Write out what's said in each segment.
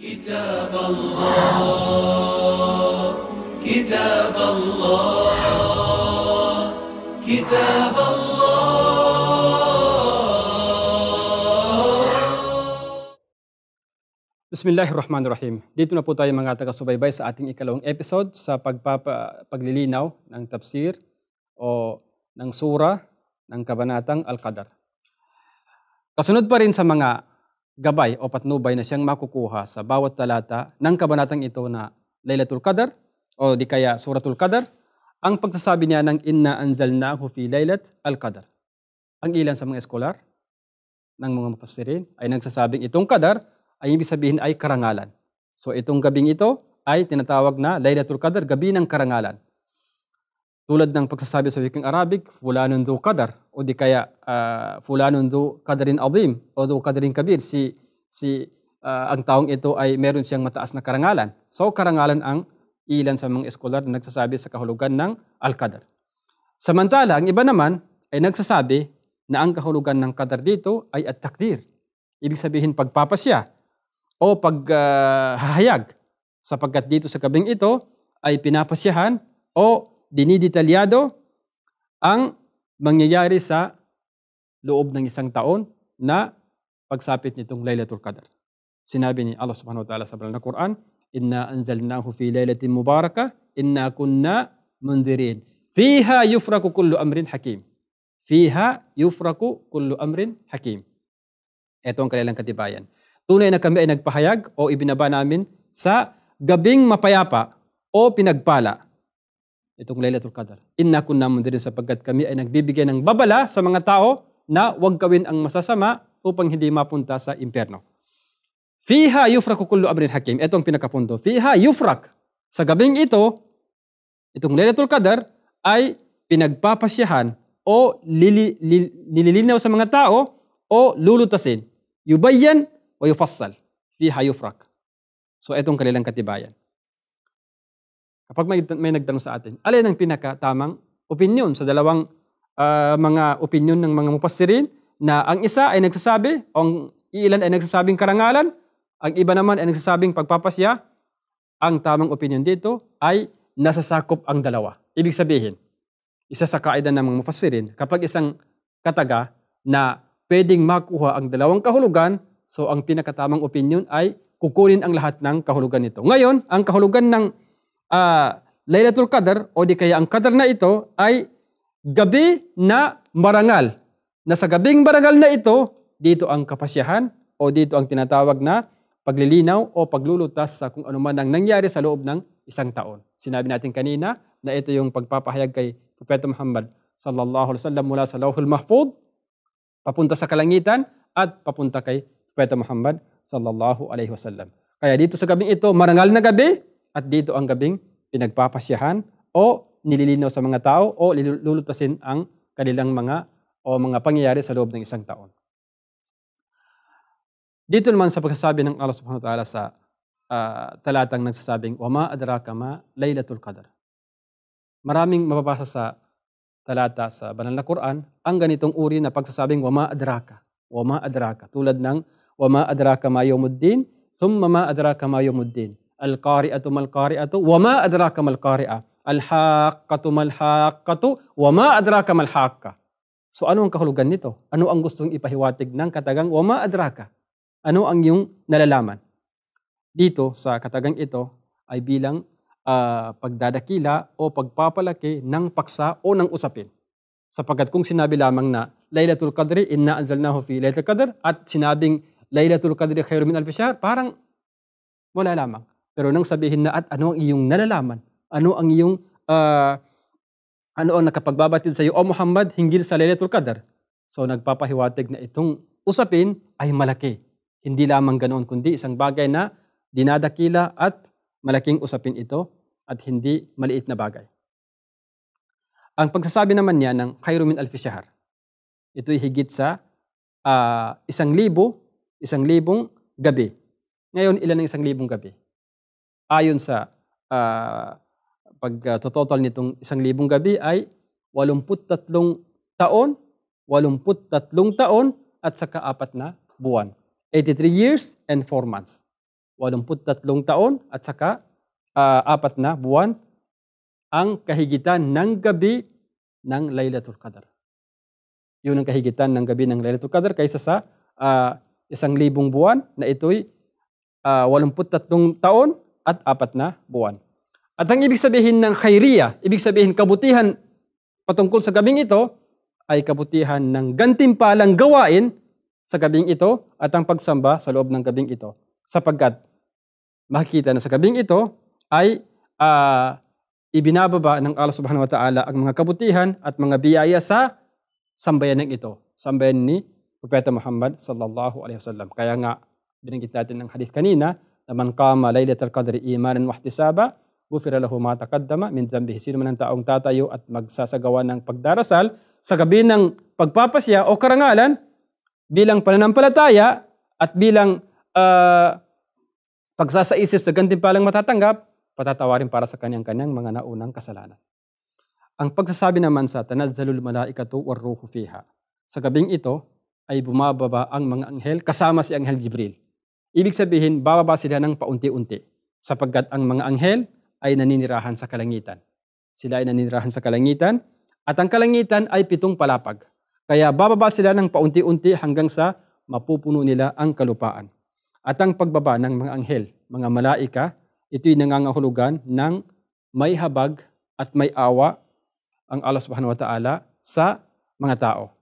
كتاب الله كتاب الله كتاب الله Bismillahirrahmanirrahim. Dito na po tayo mga taga-subaybay sa ating ikalawang episode sa pagpapa, paglilinaw ng tafsir o ng sura ng kabanatang Al-Qadar. Kasunod pa rin sa mga gabay o patnubay na siyang makukuha sa bawat talata ng kabanatang ito na Laylatul Qadar o di kaya Suratul Qadar, ang pagsasabi niya ng Inna anzalnahu fi Laylat Al-Qadar. Ang ilan sa mga eskolar ng mga mufassirin ay nagsasabing itong Qadar ay ibig sabihin ay karangalan. So itong gabing ito ay tinatawag na Laylatul Qadar, gabi ng karangalan. Tulad ng pagsasabi sa wikang Arabic, fulanun du qadar, o di kaya uh, fulanun du qadarin azim, o du qadarin kabir, si, si uh, ang taong ito ay meron siyang mataas na karangalan. So karangalan ang ilan sa mga eskolar na nagsasabi sa kahulugan ng Al-Qadar. Samantala, ang iba naman ay nagsasabi na ang kahulugan ng qadar dito ay at-takdir. Ibig sabihin pagpapasya o paghahayag uh, sapagkat dito sa gabing ito ay pinapasyahan o dinidetalyado ang mangyayari sa loob ng isang taon na pagsapit nitong Laylatul Qadr. Sinabi ni Allah subhanahu wa ta'ala sa banal na Quran, Inna anzalnahu fi laylatin mubaraka, inna kunna mundirin. Fiha yufraku kullu amrin hakim. Fiha yufraku kullu amrin hakim. Ito ang kanilang katibayan. Tunay na kami ay nagpahayag o ibinaba namin sa gabing mapayapa o pinagpala itong Laylatul Qadar. Inna kunna mundirin sapagkat kami ay nagbibigay ng babala sa mga tao na huwag gawin ang masasama upang hindi mapunta sa impyerno. Fiha yufraku kullu amrin hakim. Ito ang pinakapunto. Fiha yufrak. Sa gabing ito, itong Laylatul Qadar ay pinagpapasyahan o lili, li, nililinaw sa mga tao o lulutasin. Yubayyan o yufassal. Fiha yufrak. So itong kanilang katibayan. Kapag may, may nagtanong sa atin, alin ang pinakatamang opinion sa dalawang uh, mga opinion ng mga mupassirin na ang isa ay nagsasabi, o ang ilan ay nagsasabing karangalan, ang iba naman ay nagsasabing pagpapasya, ang tamang opinion dito ay nasasakop ang dalawa. Ibig sabihin, isa sa kaida ng mga mufassirin, kapag isang kataga na pwedeng makuha ang dalawang kahulugan, so ang pinakatamang opinion ay kukunin ang lahat ng kahulugan nito. Ngayon, ang kahulugan ng uh, Laylatul Qadr o di kaya ang Qadr na ito ay gabi na marangal. Na sa gabing marangal na ito, dito ang kapasyahan o dito ang tinatawag na paglilinaw o paglulutas sa kung ano man ang nangyari sa loob ng isang taon. Sinabi natin kanina na ito yung pagpapahayag kay Propeta Muhammad sallallahu alaihi wasallam mula sa Lauhul Mahfud papunta sa kalangitan at papunta kay Propeta Muhammad sallallahu alaihi wasallam. Kaya dito sa gabing ito, marangal na gabi, at dito ang gabing pinagpapasyahan o nililinaw sa mga tao o lulutasin ang kanilang mga o mga pangyayari sa loob ng isang taon. Dito naman sa pagsasabi ng Allah subhanahu wa ta'ala sa uh, talatang nagsasabing, Wama adraka ma laylatul qadr. Maraming mababasa sa talata sa banal na Quran ang ganitong uri na pagsasabing wama adraka. Wama adraka. Tulad ng wama adraka ma yawmuddin, thumma ma adraka ma yawmuddin. Al-qari'atu mal-qari'atu wa ma adraka mal-qari'a. Al-haqqatu mal-haqqatu wa ma adraka mal-haqqa. So ano ang kahulugan nito? Ano ang gustong ipahiwatig ng katagang wa ma adraka? Ano ang iyong nalalaman? Dito sa katagang ito ay bilang uh, pagdadakila o pagpapalaki ng paksa o ng usapin. Sapagkat kung sinabi lamang na Laylatul Qadri, inna anzalnahu fi Laylatul Qadr at sinabing Laylatul Qadri khairu min alf parang wala lamang. Pero nang sabihin na at ano ang iyong nalalaman, ano ang iyong uh, ano ang nakapagbabatid sa iyo, O Muhammad, hinggil sa Laylatul Qadr. So nagpapahiwatig na itong usapin ay malaki. Hindi lamang ganoon, kundi isang bagay na dinadakila at malaking usapin ito at hindi maliit na bagay. Ang pagsasabi naman niya ng khairu min alfi shahr, ito'y higit sa uh, isang libo, isang libong gabi. Ngayon, ilan ang isang libong gabi? Ayon sa uh, pag-total nitong isang libong gabi ay 83 taon, 83 taon at saka apat na buwan. 83 years and 4 months. 83 taon at saka uh, apat na buwan ang kahigitan ng gabi ng Laylatul Qadr. Yun ang kahigitan ng gabi ng Laylatul Qadr kaysa sa uh, isang libong buwan na ito'y uh, 83 taon at apat na buwan. At ang ibig sabihin ng khairiya, ibig sabihin kabutihan patungkol sa gabing ito, ay kabutihan ng gantimpalang gawain sa gabing ito at ang pagsamba sa loob ng gabing ito. Sapagkat makikita na sa gabing ito ay uh, ibinababa ng Allah subhanahu wa ta'ala ang mga kabutihan at mga biyaya sa sambayan ng ito. Sambayan ni Propeta Muhammad sallallahu alaihi wasallam. Kaya nga binanggit natin ng hadith kanina na man qama laylatul qadri imanan wa ihtisaba gufira lahu ma taqaddama min dhanbihi. Sino man ang taong tatayo at magsasagawa ng pagdarasal sa gabi ng pagpapasya o karangalan bilang pananampalataya at bilang uh, pagsasaisip sa gantimpalang matatanggap, patatawarin para sa kanyang-kanyang mga naunang kasalanan. Ang pagsasabi naman sa tanazzalul malaikatu war ruhu fiha. Sa gabing ito ay bumababa ang mga anghel kasama si Anghel Jibril. Ibig sabihin, bababa sila ng paunti-unti sapagkat ang mga anghel ay naninirahan sa kalangitan. Sila ay naninirahan sa kalangitan at ang kalangitan ay pitong palapag. Kaya bababa sila ng paunti-unti hanggang sa mapupuno nila ang kalupaan. At ang pagbaba ng mga anghel, mga malaika, ito'y nangangahulugan ng may habag at may awa ang Allah subhanahu wa ta'ala sa mga tao.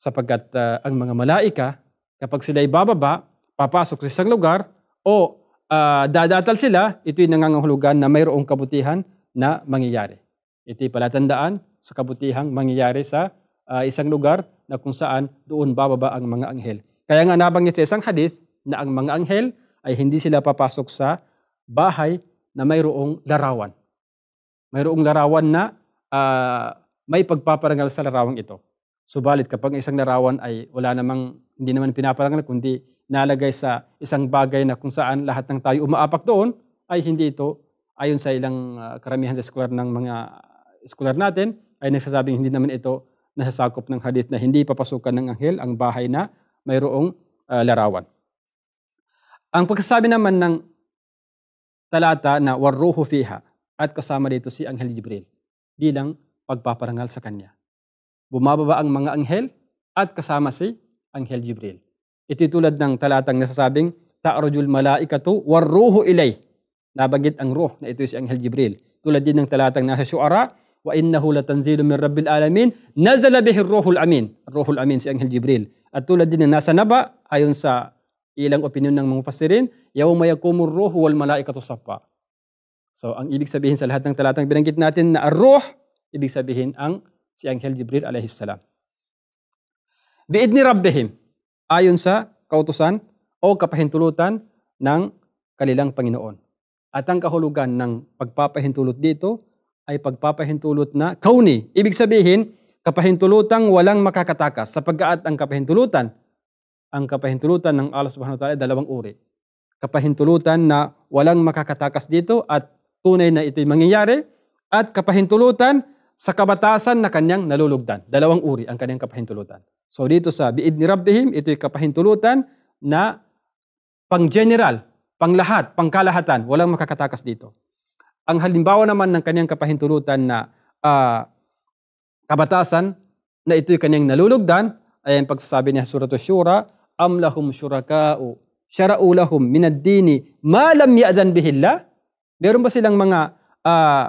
Sapagkat uh, ang mga malaika, kapag sila ay bababa, papasok sa isang lugar, o uh, dadatal sila, ito'y nangangahulugan na mayroong kabutihan na mangyayari. Ito'y palatandaan sa kabutihang mangyayari sa uh, isang lugar na kung saan doon bababa ang mga anghel. Kaya nga nabanggit sa isang hadith na ang mga anghel ay hindi sila papasok sa bahay na mayroong larawan. Mayroong larawan na uh, may pagpaparangal sa larawang ito. Subalit kapag isang larawan ay wala namang, hindi naman pinaparangal, kundi nalagay sa isang bagay na kung saan lahat ng tayo umaapak doon, ay hindi ito, ayon sa ilang uh, karamihan sa eskular ng mga eskular natin, ay nagsasabing hindi naman ito nasasakop ng hadith na hindi papasukan ng anghel ang bahay na mayroong uh, larawan. Ang pagsasabi naman ng talata na warruhu fiha at kasama dito si Anghel Jibril bilang pagpaparangal sa kanya. Bumababa ang mga anghel at kasama si Anghel Jibril. Ito tulad ng talatang nasasabing, Ta'arujul malaikatu warruhu ilay. Nabanggit ang ruh na ito si Anghel Jibril. Tulad din ng talatang nasa syuara, wa innahu latanzilu min rabbil alamin, nazala bihi ruhul amin. Ruhul amin si Anghel Jibril. At tulad din ng nasa naba, ayon sa ilang opinion ng mga pasirin, yawma yakumur ruhu wal malaikatu saffa. So ang ibig sabihin sa lahat ng talatang binanggit natin na ar-ruh, ibig sabihin ang si Anghel Jibril alayhi salam. Biidni rabbihim, ayon sa kautusan o kapahintulutan ng kanilang Panginoon. At ang kahulugan ng pagpapahintulot dito ay pagpapahintulot na kauni. Ibig sabihin, kapahintulutang walang makakatakas sapagkat ang kapahintulutan, ang kapahintulutan ng Allah subhanahu wa ta'ala dalawang uri. Kapahintulutan na walang makakatakas dito at tunay na ito'y mangyayari at kapahintulutan sa kabatasan na kanyang nalulugdan. Dalawang uri ang kanyang kapahintulutan. So dito sa biid ni Rabbihim, ito yung kapahintulutan na pang general, pang lahat, pang kalahatan. Walang makakatakas dito. Ang halimbawa naman ng kanyang kapahintulutan na uh, kabatasan na ito yung kanyang nalulugdan, ay ang pagsasabi niya sa Surat Shura, Am lahum syuraka'u syara'u lahum minad dini ma lam ya'dan bihillah. Meron ba silang mga uh,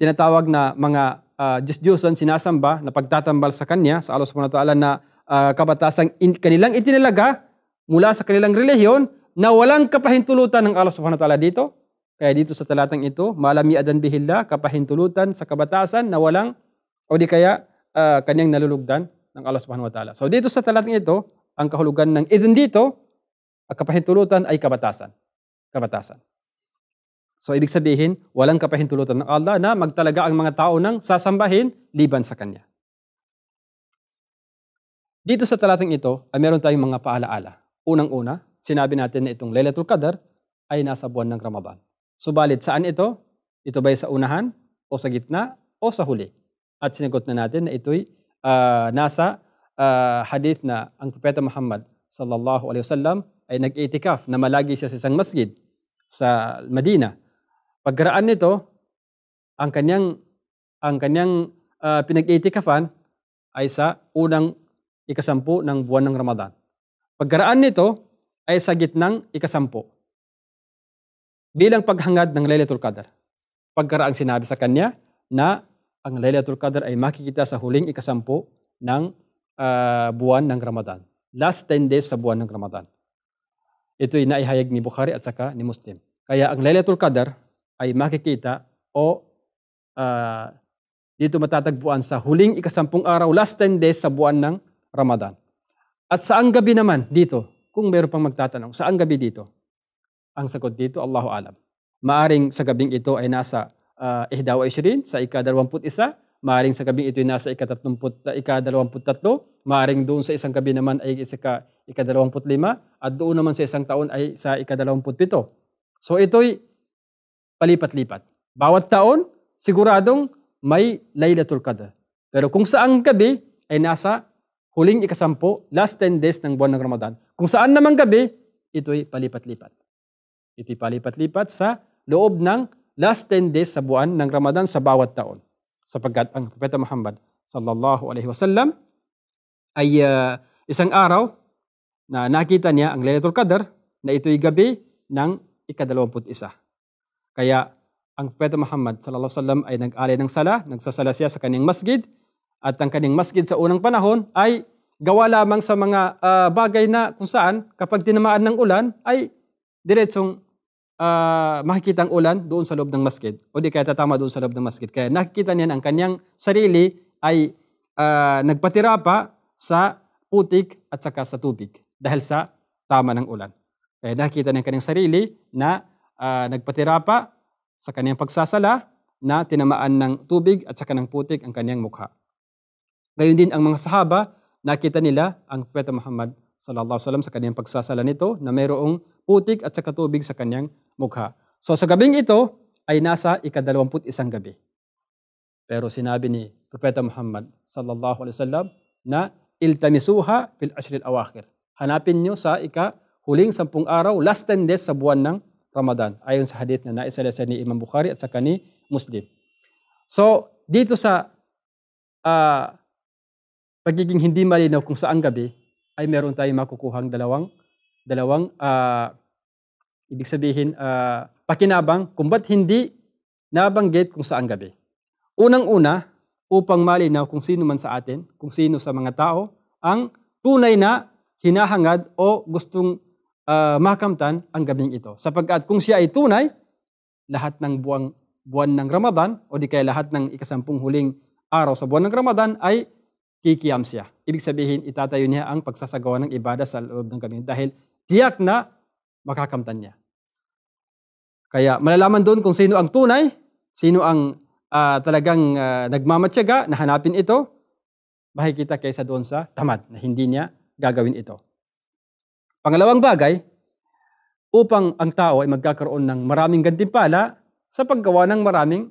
tinatawag na mga uh, Diyos-Diyosan sinasamba na pagtatambal sa Kanya, sa Allah subhanahu wa ta'ala na uh, kabatasang in, kanilang itinalaga mula sa kanilang relihiyon na walang kapahintulutan ng Allah subhanahu wa ta'ala dito. Kaya dito sa talatang ito, malami adan bihilla, kapahintulutan sa kabatasan na walang, o di kaya uh, kanyang nalulugdan ng Allah subhanahu wa ta'ala. So dito sa talatang ito, ang kahulugan ng idin dito, kapahintulutan ay kabatasan. Kabatasan. So ibig sabihin, walang kapahintulutan ng Allah na magtalaga ang mga tao ng sasambahin liban sa Kanya. Dito sa talatang ito ay meron tayong mga paalaala. Unang-una, sinabi natin na itong Lailatul Qadar ay nasa buwan ng Ramadan. Subalit saan ito? Ito ba sa unahan o sa gitna o sa huli? At sinagot na natin na ito'y uh, nasa uh, hadith na ang Propeta Muhammad sallallahu alaihi wasallam ay nag-itikaf na malagi siya sa isang masjid sa Medina. Pagkaraan nito, ang kanyang ang kanyang uh, pinag-itikafan ay sa unang ikasampu ng buwan ng Ramadan. Pagkaraan nito ay sa gitnang ikasampu. Bilang paghangad ng Laylatul Qadr. Pagkaraang sinabi sa kanya na ang Laylatul Qadr ay makikita sa huling ikasampu ng uh, buwan ng Ramadan. Last 10 days sa buwan ng Ramadan. Ito ay naihayag ni Bukhari at saka ni Muslim. Kaya ang Laylatul Qadr ay makikita o uh, dito matatagpuan sa huling ikasampung araw, last 10 days sa buwan ng Ramadan. At saang gabi naman dito, kung meron pang magtatanong, saang gabi dito? Ang sagot dito, Allahu alam. Maaring sa gabing ito ay nasa uh, ihdaw ishirin, sa ika-21, maaring sa gabing ito ay nasa ika-23, maaring doon sa isang gabi naman ay sa ika-25, at doon naman sa isang taon ay sa ika-27. So ito'y palipat-lipat. Bawat taon, siguradong may Laylatul Qadr. Pero kung saan gabi ay nasa huling ikasampu, last 10 days ng buwan ng Ramadan. Kung saan naman gabi, ito'y palipat-lipat. Ito'y palipat-lipat sa loob ng last 10 days sa buwan ng Ramadan sa bawat taon. Sapagkat ang Propeta Muhammad sallallahu alaihi wasallam ay uh, isang araw na nakita niya ang Laylatul Qadr na ito'y gabi ng ikadalawamput isa. Kaya ang Propeta Muhammad sallallahu alaihi wasallam ay nag-alay ng sala, nagsasala siya sa kanyang masjid at ang kanyang masjid sa unang panahon ay gawa lamang sa mga uh, bagay na kung saan kapag tinamaan ng ulan ay diretsong uh, makikita ang ulan doon sa loob ng masjid o di kaya tatama doon sa loob ng masjid. Kaya nakikita niya ang kanyang sarili ay uh, nagpatira pa sa putik at saka sa tubig dahil sa tama ng ulan. Kaya nakikita niya ang kanyang sarili na uh, nagpatira pa sa kanyang pagsasala na tinamaan ng tubig at saka ng putik ang kanyang mukha. Gayon din ang mga sahaba, nakita nila ang Propeta Muhammad sallallahu alaihi wasallam sa kanyang pagsasala nito na mayroong putik at saka tubig sa kanyang mukha. So sa gabing ito ay nasa ikadalawamput isang gabi. Pero sinabi ni Propeta Muhammad sallallahu alaihi wasallam na iltamisuha fil ashril awakhir. Hanapin niyo sa ika huling sampung araw, last 10 days sa buwan ng Ramadan. Ayon sa hadith na naisalasa ni Imam Bukhari at saka ni Muslim. So, dito sa uh, pagiging hindi malinaw kung saan gabi, ay meron tayong makukuhang dalawang dalawang uh, ibig sabihin uh, pakinabang kung ba't hindi nabanggit kung saan gabi. Unang-una, upang malinaw kung sino man sa atin, kung sino sa mga tao, ang tunay na hinahangad o gustong uh, makamtan ang gabing ito. Sapagkat kung siya ay tunay, lahat ng buwang, buwan ng Ramadan o di kaya lahat ng ikasampung huling araw sa buwan ng Ramadan ay kikiyam siya. Ibig sabihin, itatayo niya ang pagsasagawa ng ibada sa loob ng gabi dahil tiyak na makakamtan niya. Kaya malalaman doon kung sino ang tunay, sino ang uh, talagang uh, nagmamatyaga na hanapin ito, makikita kaysa doon sa tamad na hindi niya gagawin ito. Pangalawang bagay, upang ang tao ay magkakaroon ng maraming gantimpala sa paggawa ng maraming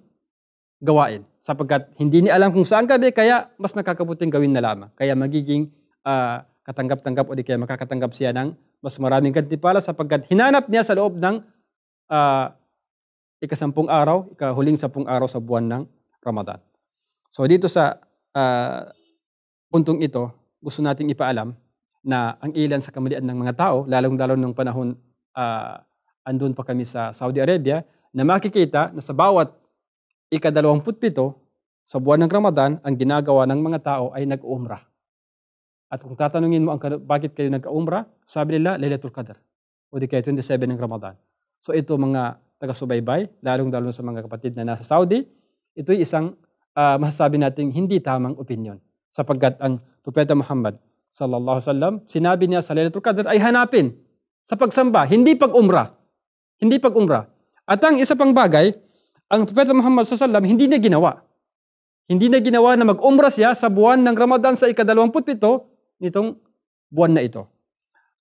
gawain. Sapagkat hindi niya alam kung saan gabi, kaya mas nakakabuting gawin na lamang. Kaya magiging uh, katanggap-tanggap o di kaya makakatanggap siya ng mas maraming gantimpala sapagkat hinanap niya sa loob ng uh, ikasampung araw, ikahuling sampung araw sa buwan ng Ramadan. So dito sa uh, puntong ito, gusto nating ipaalam na ang ilan sa kamalian ng mga tao, lalong-lalo nung panahon uh, andun pa kami sa Saudi Arabia, na makikita na sa bawat ikadalawamputpito sa buwan ng Ramadan, ang ginagawa ng mga tao ay nag-umrah. At kung tatanungin mo ang bakit kayo nag-umrah, sabi nila, Laylatul Qadr. O di kaya 27 ng Ramadan. So ito mga taga-subaybay, lalong-lalo sa mga kapatid na nasa Saudi, ito'y isang uh, masasabi nating hindi tamang opinion. Sapagkat ang Propeta Muhammad sallallahu wasallam, sinabi niya sa Laylatul Qadr ay hanapin sa pagsamba, hindi pag-umrah. Hindi pag-umrah. At ang isa pang bagay, ang Propeta Muhammad SAW hindi niya ginawa. Hindi niya ginawa na mag-umrah siya sa buwan ng Ramadan sa ikadalawamputpito nitong buwan na ito.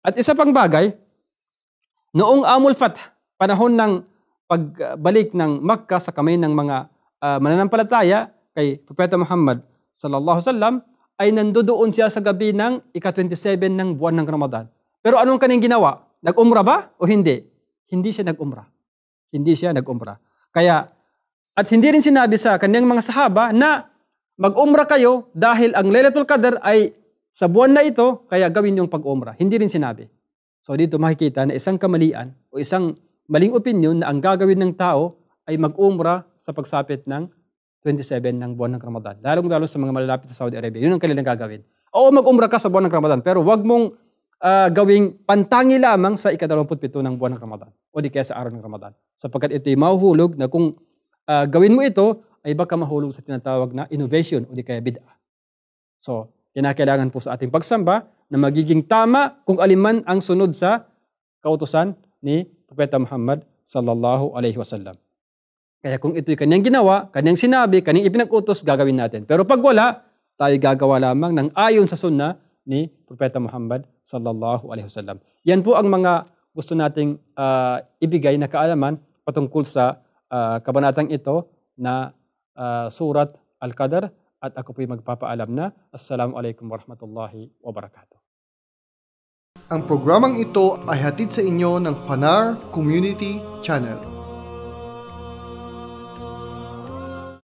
At isa pang bagay, noong Amul Fath, panahon ng pagbalik ng Makkah sa kamay ng mga uh, mananampalataya kay Propeta Muhammad sallallahu wasallam ay nandoon siya sa gabi ng ika-27 ng buwan ng Ramadan. Pero anong kanyang ginawa? nag-umra ba o hindi? Hindi siya nag-umra. Hindi siya nag-umra. Kaya, at hindi rin sinabi sa kanyang mga sahaba na mag-umra kayo dahil ang Lailatul Qadr ay sa buwan na ito, kaya gawin yung pag-umra. Hindi rin sinabi. So dito makikita na isang kamalian o isang maling opinion na ang gagawin ng tao ay mag-umra sa pagsapit ng 27 ng buwan ng Ramadan. Lalong-lalo sa mga malalapit sa Saudi Arabia. Yun ang kanilang gagawin. Oo, mag-umra ka sa buwan ng Ramadan, pero wag mong uh, gawing pantangi lamang sa ika-27 ng buwan ng Ramadan o di kaya sa araw ng Ramadan. Sapagkat ito'y mahuhulog na kung uh, gawin mo ito, ay baka mahulog sa tinatawag na innovation o di kaya bid'a. So, kinakailangan po sa ating pagsamba na magiging tama kung aliman ang sunod sa kautosan ni Propeta Muhammad sallallahu alaihi wasallam. Kaya kung ito'y kanyang ginawa, kanyang sinabi, kanyang ipinag-utos, gagawin natin. Pero pag wala, tayo gagawa lamang ng ayon sa sunna ni Propeta Muhammad sallallahu alaihi wasallam. Yan po ang mga gusto nating uh, ibigay na kaalaman patungkol sa uh, kabanatang ito na uh, surat Al-Qadr at ako po'y magpapaalam na Assalamualaikum warahmatullahi wabarakatuh. Ang programang ito ay hatid sa inyo ng Panar Community Channel.